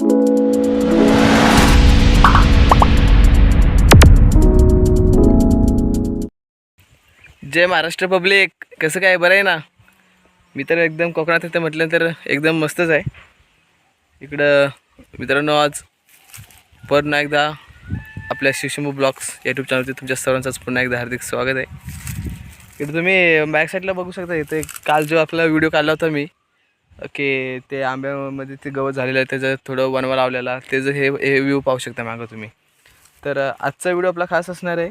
जय Maharashtra public. कसं काय? बरं आहे ना? मी तर एकदम कोकणात येते म्हटलं तर एकदम मस्तच आहे. इकडं मित्रांनो आज पुन्हा एकदा आपल्या शिवशंभू ब्लॉग्स यूट्यूब चॅनलवरती तुमच्या सर्वांचंच पुन्हा एकदा हार्दिक स्वागत आहे. इकडे तुम्ही बॅक साईडला बघू शकता इथे काल जो आपला व्हिडिओ काढला होता मी की ते आंब्यामध्ये ते गवत झालेलं आहे त्याचं थोडं वनवा लावलेला त्याचं हे हे व्ह्यू पाहू शकता मागं तुम्ही. तर आजचा व्हिडिओ आपला खास असणार आहे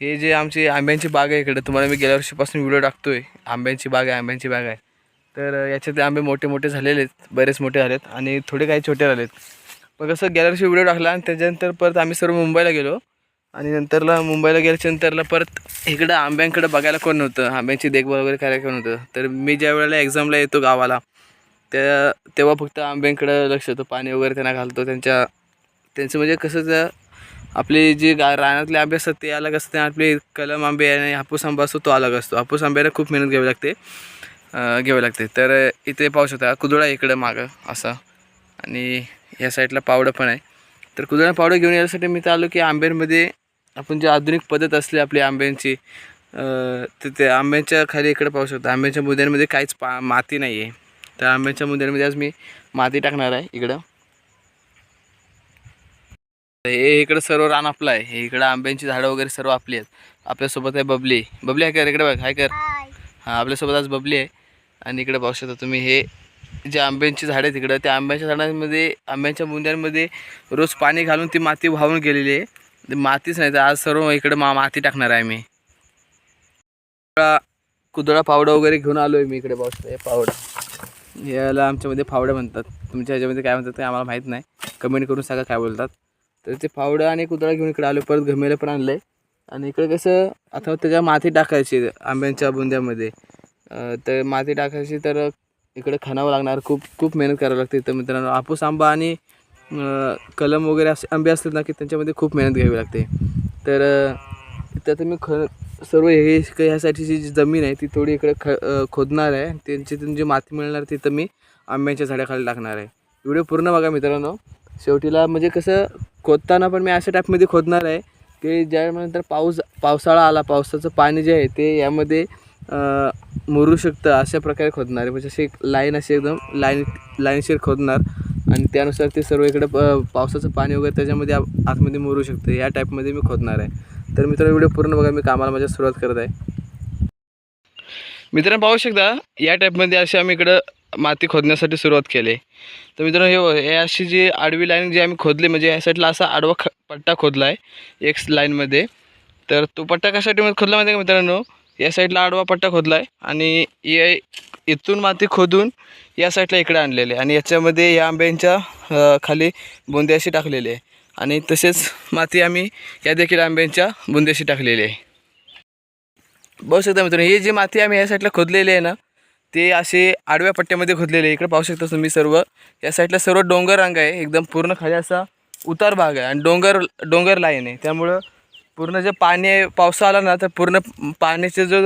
हे जे आमची आंब्यांची बाग आहे इकडे तुम्हाला मी गेल्या वर्षीपासून व्हिडिओ आहे आंब्यांची बाग आहे आंब्यांची बाग आहे. तर अ, याच्यातले आंबे मोठे मोठे झालेले आहेत बरेच मोठे झालेत आणि थोडे काही छोटे झालेत. मग कसं गेल्या वर्षी व्हिडिओ टाकला आणि त्याच्यानंतर परत आम्ही सर्व मुंबईला गेलो आणि नंतरला मुंबईला गेल्याच्या नंतरला परत इकडं आंब्यांकडे बघायला कोण नव्हतं आंब्यांची देखभाल वगैरे करायला कोण नव्हतं. तर मी ज्या वेळेला एक्झामला येतो गावाला त्या तेव्हा फक्त आंब्यांकडं लक्ष होतं पाणी वगैरे त्यांना घालतो त्यांच्या त्यांचं म्हणजे कसं त्या आपले जे गा रानातले आंबे असतात ते अलग असतात आपले कलम आंबे आणि हापूस आंबा असतो तो अलग असतो. हापूस आंब्याला खूप मेहनत घ्यावी लागते घ्यावी लागते. तर इथे पाहू शकता कुदळा इकडं मागं असा आणि या साईडला पावडं पण आहे. तर कुदळा पावडं घेऊन यायसाठी मी तर आलो की आंब्यांमध्ये आपण जे आधुनिक पद्धत असली आपली आंब्यांची तर ते आंब्यांच्या खाली इकडं पाहू शकता. आंब्यांच्या मुद्यांमध्ये काहीच पा माती नाही आहे तर आंब्यांच्या बुद्यांमध्ये आज मी माती टाकणार आहे इकडं. हे इकडं सर्व रान आपलं आहे. हे इकडं आंब्यांची झाडं वगैरे सर्व आपली आहेत. आपल्यासोबत आहे बबली. बबली आहे कर इकडे बघ. हाय कर. हां आपल्यासोबत आज बबली आहे. आणि इकडे पाहू शकता तुम्ही हे जे आंब्यांची झाडं आहेत तिकडं त्या आंब्याच्या झाडांमध्ये आंब्यांच्या बुंद्यांमध्ये रोज पाणी घालून ती माती वाहून गेलेली आहे. ती मातीच नाही तर आज सर्व इकडं मा माती टाकणार आहे मी. कुदळा कुदळा पावडं वगैरे घेऊन आलो आहे मी इकडे पाहू शकता. हे पावडं. याला आमच्यामध्ये फावडं म्हणतात. तुमच्या ह्याच्यामध्ये काय म्हणतात ते आम्हाला माहीत नाही. कमेंट करून सांगा काय बोलतात. तर ते फावडं आणि कुदळा घेऊन इकडे आलो परत घमेलं पण आणलं आहे आणि इकडे कसं आता त्याच्या माती टाकायची आंब्यांच्या बुंद्यामध्ये. तर माती टाकायची तर इकडे खाणावं लागणार. खूप खूप मेहनत करावी लागते तर मित्रांनो. हापूस आंबा आणि कलम वगैरे असे आंबे असतात ना की त्यांच्यामध्ये खूप मेहनत घ्यावी लागते. तर त्यात मी ख सर्व हे ह्यासाठीची जी जमीन आहे ती थोडी इकडे ख खोदणार आहे. त्यांची जी माती मिळणार तिथं मी आंब्यांच्या झाडाखाली टाकणार आहे. व्हिडिओ पूर्ण बघा मित्रांनो. शेवटीला म्हणजे कसं खोदताना पण मी अशा टाईपमध्ये खोदणार आहे की ज्यानंतर पाऊस पावसाळा आला पावसाचं पाणी जे आहे ते यामध्ये मुरू शकतं अशा प्रकारे खोदणार आहे. म्हणजे अशी एक लाईन अशी एकदम लाईन लाईनशीर खोदणार. आणि त्यानुसार ते सर्व इकडं पावसाचं पाणी वगैरे त्याच्यामध्ये आतमध्ये मुरू शकतं. या टाईपमध्ये मी खोदणार आहे. तर मित्रांनो व्हिडिओ पूर्ण बघा. मी कामाला माझ्या सुरुवात करत आहे. मित्रांनो पाहू शकता या टाईपमध्ये अशी आम्ही इकडं माती खोदण्यासाठी सुरुवात केली. तर मित्रांनो हे हे अशी जी आडवी लाईन जी आम्ही खोदली म्हणजे या साईडला असा आडवा ख पट्टा खोदला आहे एक लाईनमध्ये. तर तो पट्टा कशासाठी मध्ये खोदला माहिती आहे का मित्रांनो? या साईडला आडवा पट्टा खोदला आहे आणि ये इथून माती खोदून या साईडला इकडे आणलेले आहे. आणि याच्यामध्ये या आंब्यांच्या खाली बोंदे अशी टाकलेली आहे. आणि तसेच माती आम्ही या देखील आंब्यांच्या बुंद्याशी टाकलेली आहे. बघू शकता मित्रांनो ही जी माती आम्ही या साईडला खोदलेली आहे ना ते असे आडव्या पट्ट्यामध्ये खोदलेले आहे. इकडे पाहू शकता तुम्ही सर्व. या साईडला सर्व डोंगर रंग आहे. एकदम पूर्ण खाली असा उतार भाग आहे आणि डोंगर डोंगर लाईन आहे. त्यामुळं पूर्ण जे पाणी आहे पावसा आला ना तर पूर्ण पाण्याचे जो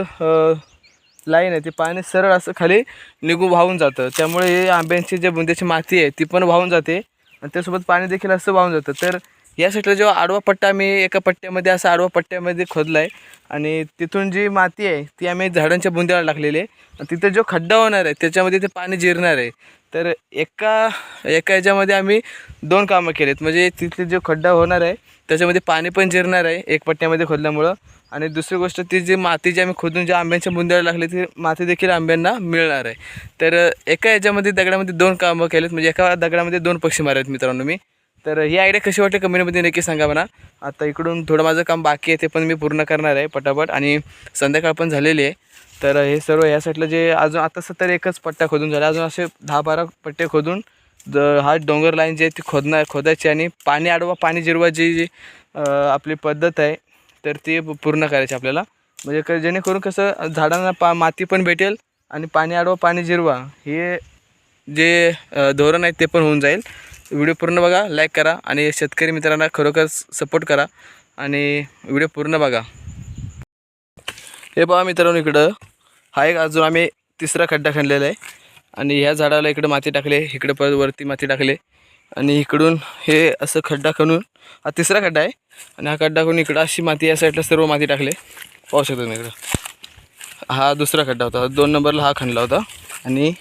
लाईन आहे ते पाणी सरळ असं खाली निघून वाहून जातं. त्यामुळे हे आंब्यांची जे बुंद्याची माती आहे ती पण वाहून जाते. आणि त्यासोबत पाणी देखील असं वाहून जातं. तर या साईडला जेव्हा आडवा पट्टा आम्ही एका पट्ट्यामध्ये असा आडवा पट्ट्यामध्ये खोदला आहे आणि तिथून जी माती आहे ती आम्ही झाडांच्या बुंद्याला टाकलेली आहे. आणि तिथे जो खड्डा होणार आहे त्याच्यामध्ये ते पाणी जिरणार आहे. तर एका एका याच्यामध्ये आम्ही दोन कामं केलेत. म्हणजे तिथे जो खड्डा होणार आहे त्याच्यामध्ये पाणी पण जिरणार आहे एक पट्ट्यामध्ये खोदल्यामुळं. आणि दुसरी गोष्ट ती जी माती जी आम्ही खोदून ज्या आंब्यांच्या बुंद्याला लागली ती माती देखील आंब्यांना मिळणार आहे. तर एका याच्यामध्ये दगडामध्ये दोन कामं केलेत. म्हणजे एका दगडामध्ये दोन पक्षी मारलेत मित्रांनो मी. तर ही आयडिया कशी वाटते कमेंटमध्ये नक्की सांगा म्हणा आता इकडून थोडं माझं काम बाकी आहे ते पण मी पूर्ण करणार आहे पटापट. आणि संध्याकाळ पण झालेली आहे. तर हे सर्व या साईडला जे अजून आता सत्तर एकच पट्टा खोदून झाला अजून असे दहा बारा पट्टे खोदून द हा डोंगर लाईन जी आहे ती खोदणार खोदायची. आणि पाणी आडवा पाणी जिरवायची जी जी आपली पद्धत आहे तर ती पूर्ण करायची आपल्याला. म्हणजे क जेणेकरून कसं झाडांना पा माती पण भेटेल आणि पाणी आडवा पाणी जिरवा. हे जे धोरण आहे ते पण होऊन जाईल. व्हिडिओ पूर्ण बघा लाईक करा आणि शेतकरी मित्रांना खरोखर सपोर्ट करा आणि व्हिडिओ पूर्ण बघा. हे बघा मित्रांनो इकडं. हा एक अजून आम्ही तिसरा खड्डा खणलेला आहे. आणि ह्या झाडाला इकडं माती टाकले इकडं परत वरती माती टाकले आणि इकडून हे असं खड्डा खणून हा तिसरा खड्डा आहे. आणि हा खड्डा करून इकडं अशी माती या साईडला सर्व माती टाकले. पाहू शकतो तुम्ही इकडं. हा दुसरा खड्डा होता. दोन नंबरला हा खणला होता. आणि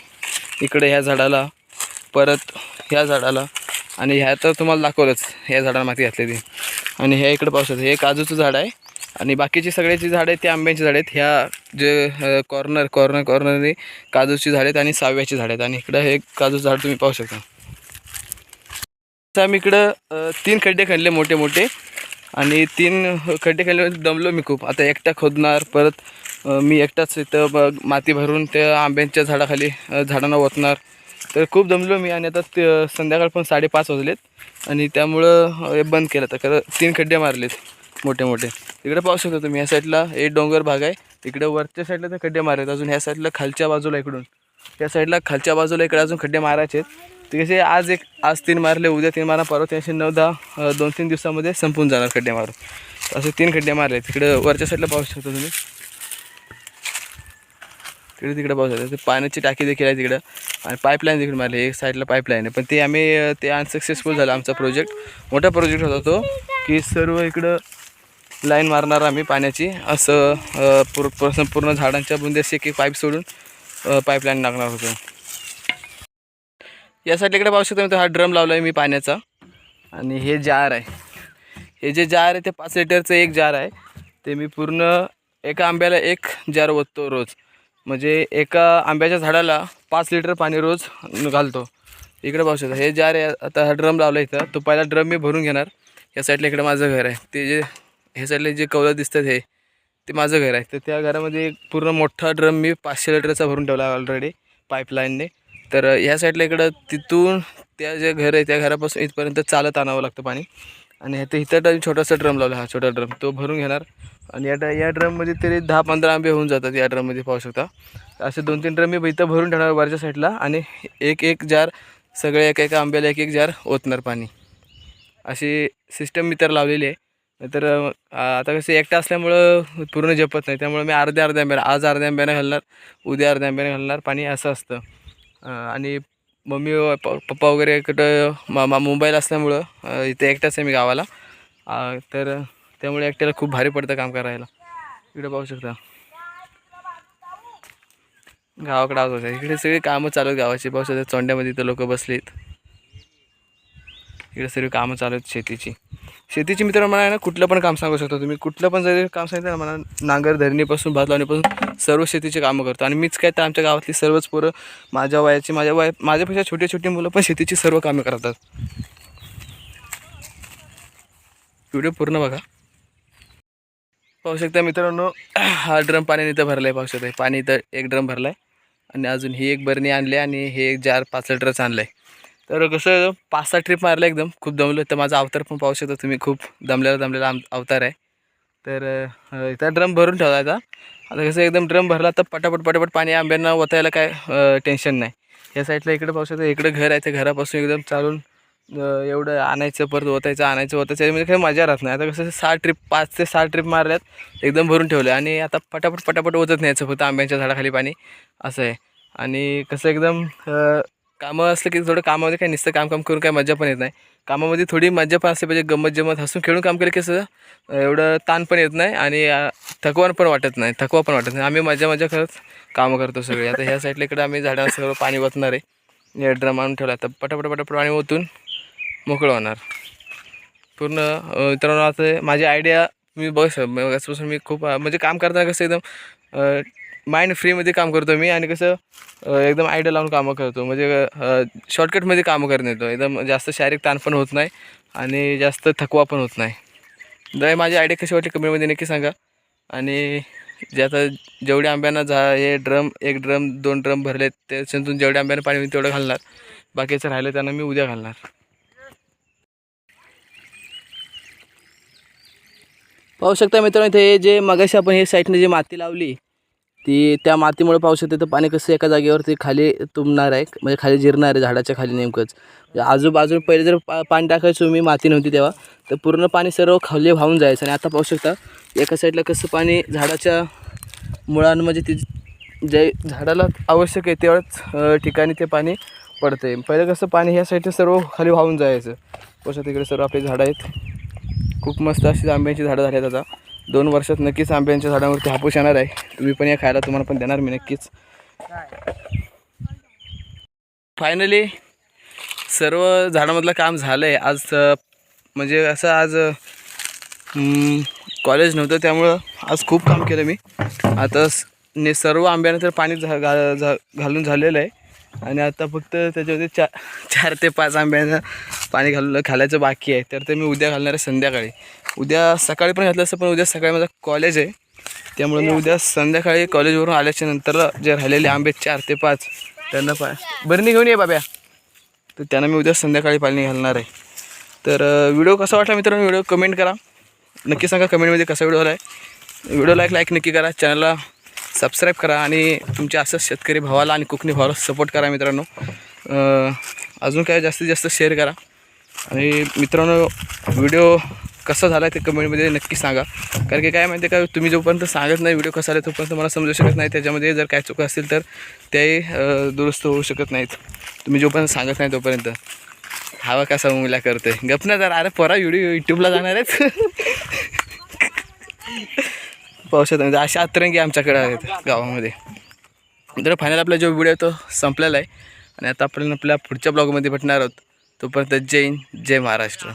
इकडे ह्या झाडाला परत ह्या झाडाला आणि ह्या तर तुम्हाला दाखवलंच ह्या झाडाला माती घातलेली आणि हे इकडे पाहू शकतो हे काजूचं झाड आहे. आणि बाकीची सगळ्याची झाडं आहेत ते आंब्याची झाडं आहेत. ह्या जे कॉर्नर कॉर्नर कॉर्नरने काजूची झाडं आहेत आणि साव्याची झाडं आहेत. आणि इकडं हे काजूचं झाड तुम्ही पाहू शकता. तर आम्ही इकडं तीन खड्डे खणले मोठे मोठे. आणि तीन खड्डे खणले म्हणजे दमलो मी खूप. आता एकटा खोदणार परत मी एकटाच इथं मग माती भरून त्या आंब्यांच्या झाडाखाली झाडांना ओतणार. तर खूप दमलो मी आणि आता ते संध्याकाळ पण साडेपाच वाजलेत. आणि त्यामुळं हे बंद केलं. तर खरं तीन खड्डे मारलेत मोठे मोठे. इकडे पाहू शकता तुम्ही या साईडला एक डोंगर भाग आहे. इकडे वरच्या साईडला तर खड्डे मारलेत. अजून ह्या साईडला खालच्या बाजूला इकडून. या साईडला खालच्या बाजूला इकडे अजून खड्डे मारायचे आहेत ते कसे आज एक आज तीन मारले उद्या तीन मारा परवा तीनशे नऊ दहा दोन तीन दिवसामध्ये संपून जाणार खड्डे मारून. असे तीन खड्डे मारले तिकडे वरच्या साईडला पाहू शकता तुम्ही. तिकडे तिकडे पाहू शकता. ते पाण्याची टाकी देखील आहे तिकडं. आणि पाईपलाईन देखील मारली एक साईडला पाईपलाईन आहे. पण ते आम्ही ते अनसक्सेसफुल झालं आमचा प्रोजेक्ट मोठा प्रोजेक्ट होता तो की सर्व इकडं लाईन मारणार आम्ही पाण्याची. असं पूर्ण पूर्ण झाडांच्या बुंदी एक एक पाईप सोडून पाईपलाईन लागणार होतं. या साईडला इकडे पाहू शकता मित्र, हा ड्रम लावला आहे मी पाण्याचा. आणि हे जार आहे. हे जे जार आहे ते पाच लिटरचं एक जार आहे. ते मी पूर्ण एका आंब्याला एक जार ओततो रोज. म्हणजे एका आंब्याच्या झाडाला पाच लिटर पाणी रोज घालतो. इकडे पाहू शकता हे जार आहे आता हा ड्रम लावला इथं. तो पहिला ड्रम मी भरून घेणार. या साईडला इकडे माझं घर आहे. ते जे हे साईडला जे कवलं दिसतात हे ते माझं घर आहे. तर त्या घरामध्ये पूर्ण मोठा ड्रम मी पाचशे लिटरचा भरून ठेवला ऑलरेडी पाईपलाईनने तर ह्या साईडला इकडं तिथून त्या जे घर आहे त्या घरापासून इथपर्यंत चालत आणावं लागतं पाणी. आणि ते इथं तर छोटासा ड्रम लावला हा छोटा ड्रम तो भरून घेणार. आणि या ड्र या ड्रममध्ये तरी दहा पंधरा आंबे होऊन जातात या ड्रममध्ये पाहू शकता. असे दोन तीन ड्रम मी इथं भरून ठेवणार वरच्या साईडला आणि एक एक जार सगळे एक एका आंब्याला एक एक जार ओतणार पाणी. अशी सिस्टम मी तर लावलेली आहे. नाहीतर आता कसं एकटा असल्यामुळं पूर्ण जपत नाही. त्यामुळे मी अर्ध्या अर्ध्या आंब्याला आज अर्ध्या आंब्याने घालणार उद्या अर्ध्या आंब्याने घालणार पाणी असं असतं. आणि मम्मी प- पप्पा वगैरे कुठं मा मुंबईला असल्यामुळं इथे एकटाच आहे मी गावाला. तर त्यामुळे एकट्याला खूप भारी पडतं काम करायला. इकडे पाहू शकता. गावाकडे आज होत्या इकडे सगळी कामं चालू आहेत गावाची. पाहू शकता चोंड्यामध्ये इथं लोक बसलेत. इकडे सर्व कामं चालू आहेत शेतीची. शेतीची मित्र मला आहे ना कुठलं पण काम सांगू शकता तुम्ही. कुठलं पण जरी काम सांगितलं ना मला नांगर धरणीपासून भात लावणीपासून सर्व शेतीचे कामं करतो. आणि मीच काय तर आमच्या गावातली सर्वच पोरं माझ्या वयाची माझ्या वया माझ्यापेक्षा छोटी छोटी मुलं पण शेतीची सर्व कामं करतात. व्हिडिओ पूर्ण बघा. पाहू शकता मित्रांनो हा ड्रम पाण्याने इथं भरला आहे पाहू शकता. पाणी इथं एक ड्रम भरला आहे आणि अजून ही एक बरणी आणली आणि हे एक जार पाच लिटरचं आणलं आहे तर कसं पाच सहा ट्रिप मारला एकदम. खूप दमलो. तर माझा अवतार पण पाहू शकता तुम्ही. खूप दमलेला दमलेला आम अवतार आहे. तर इथं ड्रम भरून ठेवला आता आता कसं एकदम ड्रम भरला तर पटापट पटापट पाणी आंब्यांना ओतायला काय टेन्शन नाही. या साईडला इकडे पाऊस शकता इकडं घर आहे त्या घरापासून एकदम चालून एवढं आणायचं परत ओतायचं आणायचं ओतायचं. म्हणजे काही मजा राहत नाही. आता कसं सहा ट्रिप पाच ते सहा ट्रिप मारल्यात एकदम भरून ठेवलं आणि आता पटापट पटापट ओतत न्यायचं फक्त आंब्यांच्या झाडाखाली पाणी. असं आहे. आणि कसं एकदम कामं असलं की थोडं कामामध्ये काही नुसतं काम काम करून काही मजा पण येत नाही. कामामध्ये थोडी मज्जा पण असते पाहिजे. गमत जमत. हसून खेळून काम केलं की कसं एवढं ताण पण येत नाही आणि थकवा पण वाटत नाही. थकवा पण वाटत नाही. आम्ही मजा मजा करत कामं करतो सगळे. आता ह्या साईडला इकडे आम्ही झाडांना सगळं पाणी ओतणार आहे. या ड्रम आणून ठेवला. तर पटापट पटापट पाणी ओतून मोकळं होणार. पूर्ण मित्रांनो आता माझी आयडिया मी बघ आजपासून मी खूप म्हणजे काम करताना कसं एकदम माइंड फ्रीमध्ये काम करतो मी आणि कसं एकदम आयडिया लावून कामं करतो. म्हणजे शॉर्टकटमध्ये कामं करण्यात येतो एकदम जास्त शारीरिक ताण पण होत नाही आणि जास्त थकवा पण होत नाही. जर माझी आयडिया कशी वाटली कमेंटमध्ये नक्की सांगा. आणि जे आता जेवढ्या आंब्यांना झा हे ड्रम एक ड्रम दोन ड्रम भरले त्याच्यातून जेवढ्या आंब्यांना पाणी होईल तेवढं घालणार. बाकीचं राहिलं त्यांना मी उद्या घालणार. पाहू शकता मित्रांनो इथे जे मगाशी आपण हे साईडने जी माती लावली ती त्या मातीमुळे पाहू येते तर पाणी कसं एका जागेवरती खाली तुंबणार आहे म्हणजे खाली जिरणार आहे झाडाच्या खाली नेमकंच. म्हणजे आजूबाजू पहिले जर पा पाणी टाकायचो मी माती नव्हती तेव्हा तर पूर्ण पाणी सर्व खाली वाहून जायचं आणि आता पाहू शकता एका साईडला कसं पाणी झाडाच्या मुळांमध्ये म्हणजे ती जे झाडाला आवश्यक आहे तेवढंच ठिकाणी ते पाणी पडते पहिलं कसं पाणी ह्या साईडला सर्व खाली वाहून जायचं. कसं तिकडे सर्व आपली झाडं आहेत. खूप मस्त अशी आंब्याची झाडं झाली आहेत आता. दोन वर्षात नक्कीच आंब्यांच्या झाडावरती हापूस येणार आहे. तुम्ही पण या खायला तुम्हाला पण देणार मी नक्कीच. फायनली सर्व झाडामधलं काम झालं आहे आज म्हणजे असं आज कॉलेज नव्हतं त्यामुळं आज खूप काम केलं मी. आता स- ने सर्व आंब्यानं तर पाणी झा घा झा घालून झालेलं आहे. आणि आता फक्त त्याच्यामध्ये चार चार ते पाच आंब्यानं पाणी घालून घालायचं बाकी आहे. तर ते मी उद्या घालणार आहे संध्याकाळी. उद्या सकाळी पण घातलं असतं पण उद्या सकाळी माझं कॉलेज आहे. त्यामुळे मी उद्या संध्याकाळी कॉलेजवरून आल्याच्यानंतर जे राहिलेले आंबे चार ते पाच त्यांना पा बरणी घेऊन ये बाब्या. तर त्यांना मी उद्या संध्याकाळी पाणी घालणार आहे. तर व्हिडिओ कसा वाटला मित्रांनो? व्हिडिओ कमेंट करा. नक्की सांगा कमेंटमध्ये कसा व्हिडिओ आला आहे. व्हिडिओ लाईक लाईक नक्की करा. चॅनलला सबस्क्राईब करा आणि तुमच्या असंच शेतकरी भावाला आणि कोकणी भावाला सपोर्ट करा मित्रांनो. अजून काय जास्तीत जास्त शेअर करा. आणि मित्रांनो व्हिडिओ कसा झाला ते कमेंटमध्ये नक्की सांगा. कारण की काय माहिती आहे का तुम्ही जोपर्यंत सांगत नाही व्हिडिओ कसा आला तोपर्यंत मला समजू शकत नाही. त्याच्यामध्ये जर काय चुका असतील तर त्याही दुरुस्त होऊ शकत नाहीत. तुम्ही जोपर्यंत सांगत नाही तोपर्यंत. हवा कसा मुला करते गप ना जर. अरे परा व्हिडिओ यूट्यूबला जाणार आहेत. पावसात म्हणजे अशा अतरंगी आमच्याकडे आहेत गावामध्ये. तर फायनल आपला जो व्हिडिओ तो संपलेला आहे. आणि आता आपण आपल्या पुढच्या ब्लॉगमध्ये भेटणार आहोत. तोपर्यंत जय हिंद जय महाराष्ट्र.